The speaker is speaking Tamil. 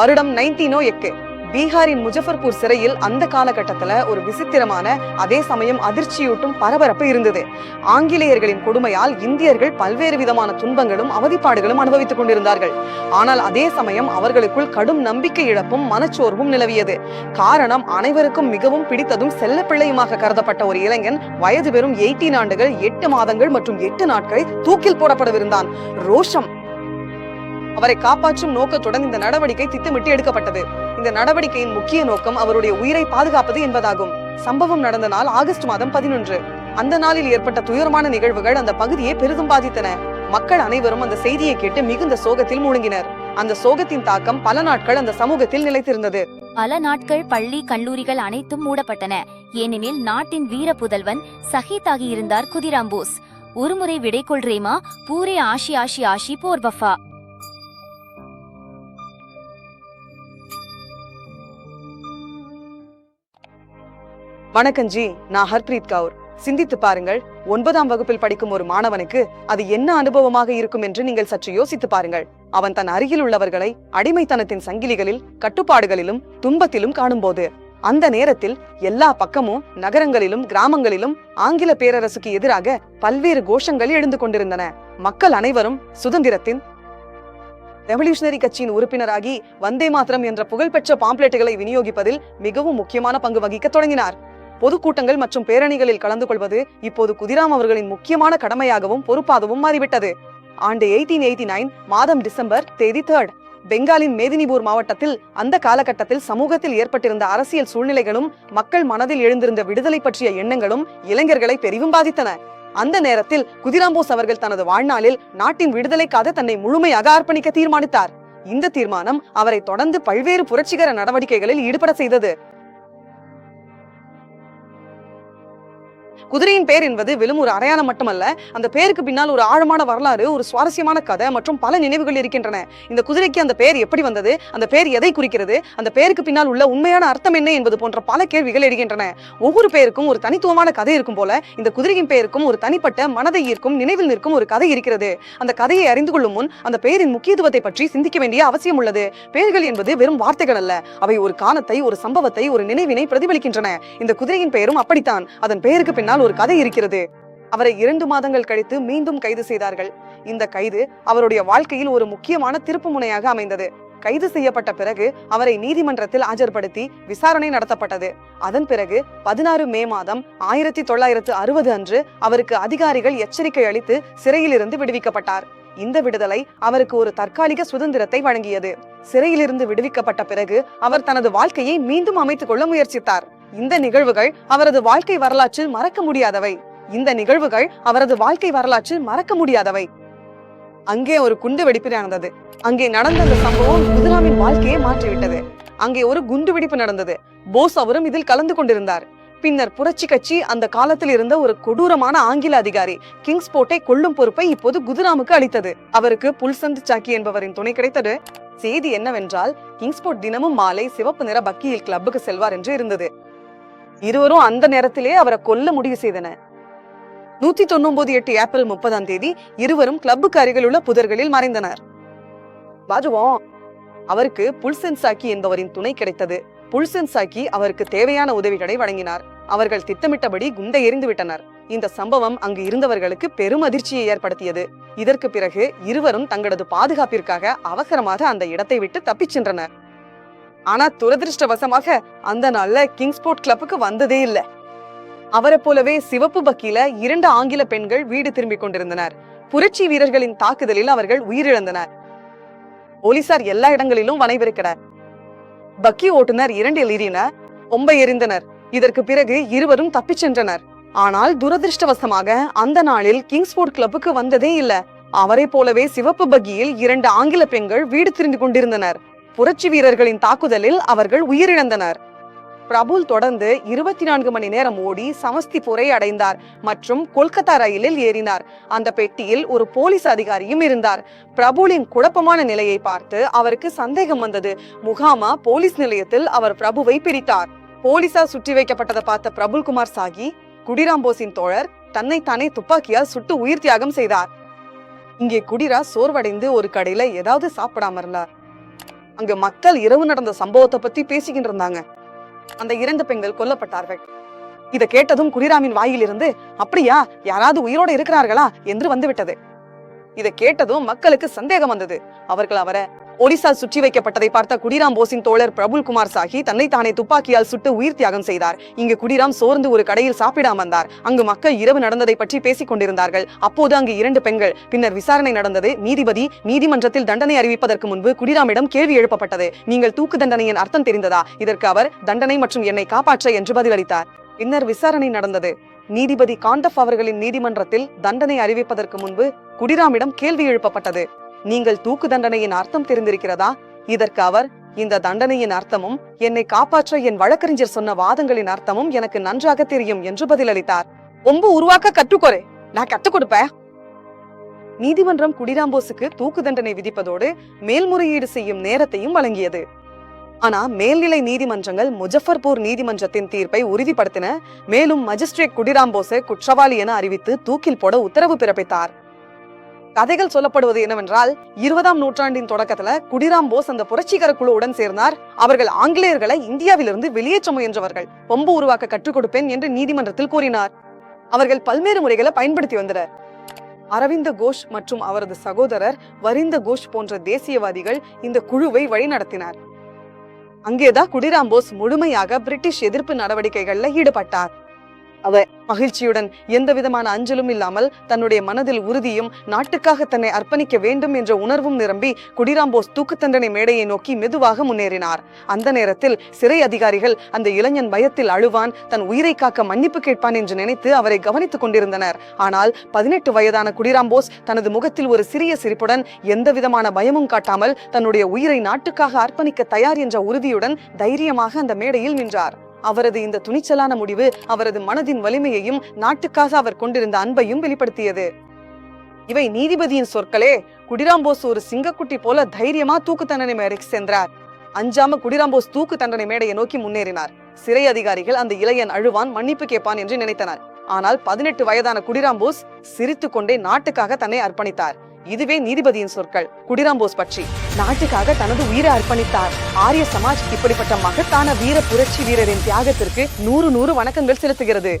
வருடம் நைன்டீனோ எக்கு. பீகாரின் முஜஃபர்பூர் சிறையில் அந்த காலகட்டத்துல ஒரு விசித்திரமான அதே சமயம் அதிர்ச்சியூட்டும் பரபரப்பு இருந்தது. ஆங்கிலேயர்களின் கொடுமையால் இந்தியர்கள் பல்வேறு விதமான துன்பங்களும் அவதிப்பாடுகளும் அனுபவித்துக் கொண்டிருந்தார்கள். ஆனால் அதே சமயம் அவர்களுக்குள் கடும் நம்பிக்கை இழப்பும் மனச்சோர்வும் நிலவியது. காரணம் அனைவருக்கும் மிகவும் பிடித்ததும் செல்லப்பிள்ளையுமாக கருதப்பட்ட ஒரு இளைஞன் வயது வெறும் எயிட்டீன் ஆண்டுகள் எட்டு மாதங்கள் மற்றும் எட்டு நாட்கள் தூக்கில் போடப்படவிருந்தான். ரோஷம் அவரை காப்பாற்றும் நோக்கத்துடன் இந்த நடவடிக்கை திட்டமிட்டு எடுக்கப்பட்டது. இந்த நடவடிக்கையின் முக்கிய நோக்கம் அவருடைய உயிரை பாதுகாப்பது என்பதாகும். சம்பவம் நடந்த நாள் ஆகஸ்ட் மாதம் பதினொன்று. அந்த நாளில் ஏற்பட்ட துயரமான நிகழ்வுகள் அந்த பகுதியை பெரிதும் பாதித்தன. மக்கள் அனைவரும் அந்த செய்தியை கேட்டு மிகுந்த சோகத்தில் மூழ்கினர். அந்த சோகத்தின் தாக்கம் பல நாட்கள் அந்த சமூகத்தில் நிலைத்திருந்தது. பல நாட்கள் பள்ளி கல்லூரிகள் அனைத்தும் மூடப்பட்டன. ஏனெனில் நாட்டின் வீர புதல்வன் சஹீதாகி இருந்தார் குதிராம் போஸ் ஒருமுறை விடை கொள்றேமா பூரே ஆஷி ஆஷி ஆஷி போர் வணக்கம் ஜி நான் ஹர்ப்ரீத் கவுர். சிந்தித்து பாருங்கள் ஒன்பதாம் வகுப்பில் படிக்கும் ஒரு மாணவனுக்கு அது என்ன அனுபவமாக இருக்கும் என்று நீங்கள் சற்று யோசித்து பாருங்கள். அவன் தன் அருகில் உள்ளவர்களை அடிமைத்தனத்தின் சங்கிலிகளில் கட்டுப்பாடுகளிலும் துன்பத்திலும் காணும்போது அந்த நேரத்தில் எல்லா பக்கமும் நகரங்களிலும் கிராமங்களிலும் ஆங்கில பேரரசுக்கு எதிராக பல்வேறு கோஷங்கள் எழுந்து கொண்டிருந்தன. மக்கள் அனைவரும் சுதந்திரத்தின் ரெவல்யூஷனரி கட்சியின் உறுப்பினராகி வந்தே மாத்திரம் என்ற புகழ்பெற்ற பாம்ப்ளெட்டுகளை விநியோகிப்பதில் மிகவும் முக்கியமான பங்கு வகிக்க தொடங்கினார். பொதுக்கூட்டங்கள் மற்றும் பேரணிகளில் கலந்து கொள்வது இப்போது குதிராம் அவர்களின் முக்கியமான கடமையாகவும் பொறுப்பாகவும் மாறிவிட்டது. ஆண்டு எயிட்டீன் எயிட்டி நைன் மாதம் டிசம்பர் தேதி தேர்ட் பெங்காலின் மேதினிபூர் மாவட்டத்தில் அந்த காலகட்டத்தில் சமூகத்தில் ஏற்பட்டிருந்த அரசியல் சூழ்நிலைகளும் மக்கள் மனதில் எழுந்திருந்த விடுதலை பற்றிய எண்ணங்களும் இளைஞர்களை பெரிதும் பாதித்தன. அந்த நேரத்தில் குதிராம்போஸ் அவர்கள் தனது வாழ்நாளில் நாட்டின் விடுதலைக்காக தன்னை முழுமையாக அர்ப்பணிக்க தீர்மானித்தார். இந்த தீர்மானம் அவரை தொடர்ந்து பல்வேறு புரட்சிகர நடவடிக்கைகளில் ஈடுபட செய்தது. குதிரையின் பேர் என்பது வெறும் ஒரு அடையாளம் மட்டுமல்ல அந்த பேருக்கு பின்னால் ஒரு ஆழமான வரலாறு ஒரு சுவாரஸ்யமான கதை மற்றும் பல நினைவுகள் இருக்கின்றன. இந்த குதிரைக்கு அந்த பேர் எப்படி வந்தது அந்த பேர் எதை குறிக்கிறது அந்த பேருக்கு பின்னால் உள்ள உண்மையான அர்த்தம் என்ன என்பது போன்ற பல கேள்விகள் எழுகின்றன. ஒவ்வொரு பேருக்கும் ஒரு தனித்துவமான கதை இருக்கும் போல இந்த குதிரையின் பெயருக்கும் ஒரு தனிப்பட்ட மனதை ஈர்க்கும் நினைவில் நிற்கும் ஒரு கதை இருக்கிறது. அந்த கதையை அறிந்து கொள்ளும் முன் அந்த பெயரின் முக்கியத்துவத்தை பற்றி சிந்திக்க வேண்டிய அவசியம் உள்ளது. பெயர்கள் என்பது வெறும் வார்த்தைகள் அல்ல அவை ஒரு காலத்தை ஒரு சம்பவத்தை ஒரு நினைவினை பிரதிபலிக்கின்றன. இந்த குதிரையின் பெயரும் அப்படித்தான். அதன் பெயருக்கு பின்னால் ஒரு கதை இருக்கிறது. அவரை இரண்டு மாதங்கள் கழித்து மீண்டும் கைது செய்தார்கள். இந்த கைது அவருடைய வாழ்க்கையில் ஒரு முக்கியமான திருப்பு முனையாக அமைந்தது. கைது செய்யப்பட்ட பிறகு அவரை நீதிமன்றத்தில் ஆஜர்படுத்தி விசாரணை நடத்தப்பட்டது. அதன் பிறகு பதினாறு மே மாதம் ஆயிரத்தி தொள்ளாயிரத்து அறுபது அன்று அவருக்கு அதிகாரிகள் எச்சரிக்கை அளித்து சிறையிலிருந்து விடுவிக்கப்பட்டார். இந்த விடுதலை அவருக்கு ஒரு தற்காலிக சுதந்திரத்தை வழங்கியது. சிறையிலிருந்து விடுவிக்கப்பட்ட பிறகு அவர் தனது வாழ்க்கையை மீண்டும் அமைத்துக் கொள்ள முயற்சித்தார். இந்த நிகழ்வுகள் அவரது வாழ்க்கை வரலாற்றில் மறக்க முடியாதவை. இந்த நிகழ்வுகள் அவரது வாழ்க்கை வரலாற்றில் மறக்க முடியாதவை. அங்கே ஒரு குண்டு வெடிப்பு நடந்தது. அங்கே நடந்த அந்த சம்பவம் குதிராமின் வாழ்க்கையை மாற்றிவிட்டது. அங்கே ஒரு குண்டு வெடிப்பு நடந்தது. போஸ் அவரும் இதில் கலந்து கொண்டிருந்தார். பின்னர் புரட்சி கட்சி அந்த காலத்தில் இருந்த ஒரு கொடூரமான ஆங்கில அதிகாரி கிங்ஸ் போர்ட்டை கொள்ளும் பொறுப்பை இப்போது குதிராமுக்கு அளித்தது. அவருக்கு புல்சந்த் சாக்கி என்பவரின் துணை கிடைத்தது. செய்தி என்னவென்றால் கிங்ஸ்போர்ட் தினமும் மாலை சிவப்பு நிற பக்கியில் கிளப்புக்கு செல்வார் என்று இருந்தது. இருவரும் அந்த நேரத்திலே அவரை கொல்ல முடிவு செய்தனர். நூத்தி தொண்ணூத்தி எட்டு ஏப்ரல் முப்பதாம் தேதி இருவரும் கிளப்புக்கு அருகில் உள்ள புதர்களில் மறைந்தனர். பாஜுவோம் அவருக்கு புல்சென் சாக்கி என்பவரின் துணை கிடைத்தது. புல்சென் சாக்கி அவருக்கு தேவையான உதவிகளை வழங்கினார். அவர்கள் திட்டமிட்டபடி குண்டை எரிந்து விட்டனர். இந்த சம்பவம் அங்கு இருந்தவர்களுக்கு பெரும் அதிர்ச்சியை ஏற்படுத்தியது. இதற்கு பிறகு இருவரும் தங்களது பாதுகாப்பிற்காக அவசரமாக அந்த இடத்தை விட்டு தப்பிச் சென்றனர். ஆனா துரதிருஷ்டவசமாக அந்த நாள்ல கிங்ஸ்போர்ட் கிளப்புக்கு வந்ததே இல்ல. அவரை போலவே சிவப்பு பக்கியில இரண்டு ஆங்கில பெண்கள் வீடு திரும்பிக் கொண்டிருந்தனர். புரட்சி வீரர்களின் தாக்குதலில் அவர்கள் உயிரிழந்தனர். போலீசார் எல்லா இடங்களிலும் வனைவிருக்கிறார் பக்கி ஓட்டுநர் இரண்டில் எறியினர் ஒம்ப எறிந்தனர். இதற்கு பிறகு இருவரும் தப்பிச் சென்றனர். ஆனால் துரதிருஷ்டவசமாக அந்த நாளில் கிங்ஸ்போர்ட் கிளப்புக்கு வந்ததே இல்ல. அவரை போலவே சிவப்பு பக்கியில் இரண்டு ஆங்கில பெண்கள் வீடு திரும்பி கொண்டிருந்தனர். புரட்சி வீரர்களின் தாக்குதலில் அவர்கள் உயிரிழந்தனர். பிரபுல் தொடர்ந்து இருபத்தி நான்கு மணி நேரம் ஓடி சமஸ்திபூரை அடைந்தார் மற்றும் கொல்கத்தா ரயிலில் ஏறினார். அந்த பெட்டியில் ஒரு போலீஸ் அதிகாரியும் இருந்தார். பிரபுலின் குழப்பமான நிலையை பார்த்து அவருக்கு சந்தேகம் வந்தது. முகாமா போலீஸ் நிலையத்தில் அவர் பிரபுவை பிடித்தார். போலீசார் சுற்றி வைக்கப்பட்டதை பார்த்த பிரபுல்குமார் சாகி குடிராம் போஸின் தோழர் தன்னைத்தானே துப்பாக்கியால் சுட்டு உயிர் தியாகம் செய்தார். இங்கே குடிரா சோர்வடைந்து ஒரு கடையில ஏதாவது சாப்பிடாம இருந்தார். அங்கு மக்கள் இரவு நடந்த சம்பவத்தை பத்தி பேசிக்கிட்டு இருந்தாங்க. அந்த இரண்டு பெண்கள் கொல்லப்பட்டார்கள். இதை கேட்டதும் குடிராமின் வாயிலிருந்து அப்படியா? யாராவது உயிரோட இருக்கிறார்களா? என்று வந்துவிட்டது. இதை கேட்டதும் மக்களுக்கு சந்தேகம் வந்தது. அவர்கள் அவரை போலீசால் சுற்றி வைக்கப்பட்டதை பார்த்த குடிராம் போஸின் தோழர் பிரபுல் குமார் சாஹி தன்னை தானே துப்பாக்கியால் சுட்டு உயிர் தியாகம் செய்தார். இங்கு குடிராம் சோர்ந்து ஒரு கடையில் சாப்பிட அமர்ந்தார் அங்கு மக்கள் இரவு நடந்ததை பற்றி பேசிக் கொண்டிருந்தார்கள். அப்போது அங்கு இரண்டு பெண்கள் பின்னர் விசாரணை நடந்தது. நீதிபதி நீதிமன்றத்தில் தண்டனை அறிவிப்பதற்கு முன்பு குடிராமிடம் கேள்வி எழுப்பப்பட்டது. நீங்கள் தூக்கு தண்டனையின் அர்த்தம் தெரிந்ததா? இதற்கு அவர் தண்டனை மற்றும் என்னை காப்பாற்ற என்று பதிலளித்தார். பின்னர் விசாரணை நடந்தது. நீதிபதி காண்டப் அவர்களின் நீதிமன்றத்தில் தண்டனை அறிவிப்பதற்கு முன்பு குடிராமிடம் கேள்வி எழுப்பப்பட்டது. நீங்கள் தூக்கு தண்டனையின் அர்த்தம் தெரிந்திருக்கிறதா? இதற்கு அவர் இந்த தண்டனையின் அர்த்தமும் என்னை காப்பாற்ற என் வழக்கறிஞர் சொன்ன வாதங்களின் அர்த்தமும் எனக்கு நன்றாக தெரியும் என்று பதிலளித்தார். ஒம்பு உருவாக்க கற்றுக்கொரு. நான் கற்றுக் கொடுப்பேன். நீதிமன்றம் குடிராம்போஸுக்கு தூக்கு தண்டனை விதிப்பதோடு மேல்முறையீடு செய்யும் நேரத்தையும் வழங்கியது. ஆனா மேல்நிலை நீதிமன்றங்கள் முஜஃபர்பூர் நீதிமன்றத்தின் தீர்ப்பை உறுதிப்படுத்தின மேலும் மஜிஸ்ட்ரேட் குடிராம்போஸை குற்றவாளி என அறிவித்து தூக்கில் போட உத்தரவு பிறப்பித்தார். கதைகள் சொல்லப்படுவது என்னவென்றால் இருபதாம் நூற்றாண்டின் தொடக்கத்துல குடிராம் போஸ் அந்த புரட்சிகர குழுவுடன் சேர்ந்தார். அவர்கள் ஆங்கிலேயர்களை இந்தியாவிலிருந்து வெளியேற்ற முயன்றவர்கள். பொம்பு உருவாக்க கற்றுக் கொடுப்பேன் என்று நீதிமன்றத்தில் கூறினார். அவர்கள் பல்வேறு முறைகளை பயன்படுத்தி வந்தனர். அரவிந்த கோஷ் மற்றும் அவரது சகோதரர் வரிந்த கோஷ் போன்ற தேசியவாதிகள் இந்த குழுவை வழிநடத்தினார். அங்கேதான் குடிராம் போஸ் முழுமையாக பிரிட்டிஷ் எதிர்ப்பு நடவடிக்கைகளில் ஈடுபட்டார். அவ மகிழ்ச்சியுடன் எந்த விதமான அஞ்சலும் இல்லாமல் தன்னுடைய மனதில் உறுதியும் நாட்டுக்காக தன்னை அர்ப்பணிக்க வேண்டும் என்ற உணர்வும் நிரம்பி குடிராம்போஸ் தூக்கு தண்டனை மேடையை நோக்கி மெதுவாக முன்னேறினார். அந்த நேரத்தில் சிறை அதிகாரிகள் அந்த இளைஞன் பயத்தில் அழுவான் தன் உயிரை காக்க மன்னிப்பு கேட்பான் என்று நினைத்து அவரை கவனித்துக் கொண்டிருந்தனர். ஆனால் பதினெட்டு வயதான குடிராம்போஸ் தனது முகத்தில் ஒரு சிறிய சிரிப்புடன் எந்த விதமான பயமும் காட்டாமல் தன்னுடைய உயிரை நாட்டுக்காக அர்ப்பணிக்க தயார் என்ற உறுதியுடன் தைரியமாக அந்த மேடையில் நின்றார். அவரது இந்த துணிச்சலான முடிவு அவரது மனதின் வலிமையையும் நாட்டுக்காக அவர் கொண்டிருந்த அன்பையும் வெளிப்படுத்தியது. இவை நீதிபதியின் சொற்களே. குடிராம்போஸ் ஒரு சிங்கக்குட்டி போல தைரியமா தூக்கு தண்டனை மேடைக்கு சென்றார். அஞ்சாம குடிராம்போஸ் தூக்கு தண்டனை மேடையை நோக்கி முன்னேறினார். சிறை அதிகாரிகள் அந்த இளையன் அழுவான் மன்னிப்பு கேட்பான் என்று நினைத்தனர். ஆனால் பதினெட்டு வயதான குடிராம்போஸ் சிரித்துக் கொண்டே நாட்டுக்காக தன்னை அர்ப்பணித்தார். இதுவே நீதிபதியின் சொற்கள். குடிராம்போஸ் பற்றி. நாட்டுக்காக தனது உயிரை அர்ப்பணித்தார். ஆரிய சமாஜ் இப்படிப்பட்ட மகத்தான வீர புரட்சி வீரரின் தியாகத்திற்கு நூறு நூறு வணக்கங்கள் செலுத்துகிறது.